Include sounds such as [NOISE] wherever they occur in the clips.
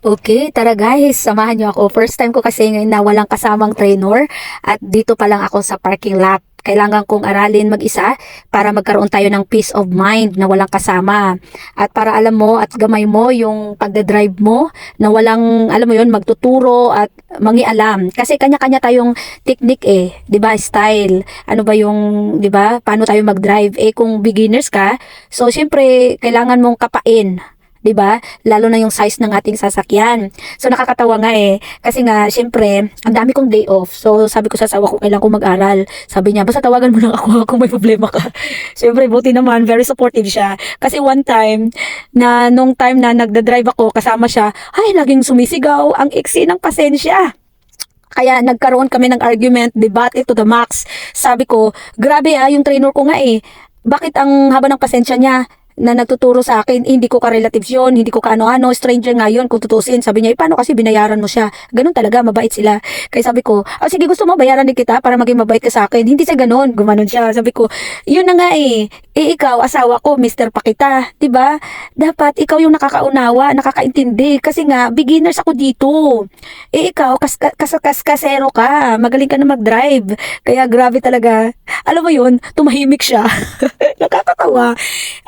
Okay, tara guys, samahan niyo ako. First time ko kasi ngayon na walang kasamang trainer at dito pa lang ako sa parking lot. Kailangan kong aralin mag-isa para magkaroon tayo ng peace of mind na walang kasama. At para alam mo at gamay mo yung pagdadrive mo na walang, alam mo yun, magtuturo at mangialam. Kasi kanya-kanya tayong technique eh, 'di ba? Style. Ano ba yung, 'di ba? Paano tayo mag-drive? Eh kung beginners ka, so syempre kailangan mong kapain 'di ba? Lalo na yung size ng ating sasakyan. So nakakatawa nga eh kasi nga syempre, ang dami kong day off. So sabi ko sa asawa ko kailangan ko mag-aral. Sabi niya, basta tawagan mo lang ako [LAUGHS] kung may problema ka. syempre buti naman, very supportive siya. Kasi one time na nung time na nagda-drive ako kasama siya, ay laging sumisigaw ang iksi ng pasensya. Kaya nagkaroon kami ng argument, debate to the max. Sabi ko, grabe ah, yung trainer ko nga eh. Bakit ang haba ng pasensya niya? Na nagtuturo sa akin, hindi ko ka-relatives yun, hindi ko ka-ano-ano, stranger nga yun, kung tutusin. Sabi niya, eh, paano kasi binayaran mo siya? Ganun talaga, mabait sila. Kaya sabi ko, oh, sige, gusto mo, bayaran din kita para maging mabait ka sa akin. Hindi siya ganun, gumanon siya. Sabi ko, yun na nga eh, eh ikaw, asawa ko, Mr. Pakita, ba? Dapat ikaw yung nakakaunawa, nakakaintindi kasi nga beginners ako dito. Eh ikaw, kas kas kas kasero ka, magaling ka na mag-drive. Kaya grabe talaga. Alam mo 'yun, tumahimik siya. [LAUGHS] Nakakatawa.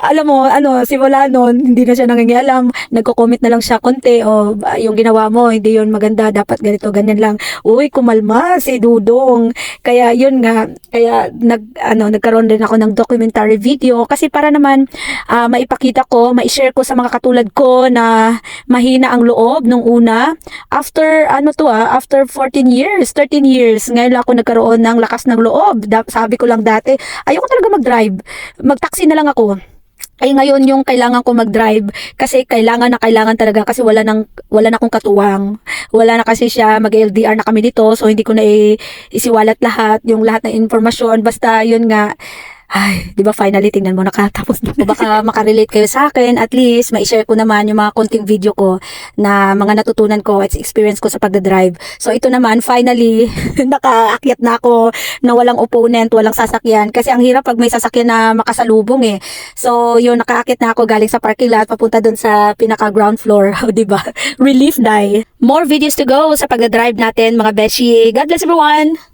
Alam mo, ano, simula noon, hindi na siya nangingialam. Nagko-comment na lang siya konti o "Ah, yung ginawa mo, hindi 'yun maganda, dapat ganito, ganyan lang. Uy, kumalma si Dudong. Kaya 'yun nga, kaya nag ano, nagkaroon din ako ng documentary video kasi para naman ah, maipakita ko, ma-share ko sa mga katulad ko na mahina ang loob nung una. After ano to ah, after 14 years, 13 years, ngayon lang ako nagkaroon ng lakas ng loob. Da- sabi ko lang dati, ayoko talaga mag-drive. Mag-taxi na lang ako. Ay ngayon yung kailangan ko mag-drive kasi kailangan na kailangan talaga kasi wala nang wala na akong katuwang. Wala na kasi siya mag-LDR na kami dito so hindi ko na isiwalat lahat yung lahat ng impormasyon basta yun nga ay, di ba finally tingnan mo nakatapos na. Baka makarelate kayo sa akin, at least ma-share ko naman yung mga konting video ko na mga natutunan ko at experience ko sa pagdadrive. So ito naman, finally, [LAUGHS] nakaakyat na ako na walang opponent, walang sasakyan. Kasi ang hirap pag may sasakyan na makasalubong eh. So yun, nakaakyat na ako galing sa parking lot, papunta dun sa pinaka ground floor. [LAUGHS] O di ba? Relief die. More videos to go sa pagdadrive natin mga beshi. God bless everyone!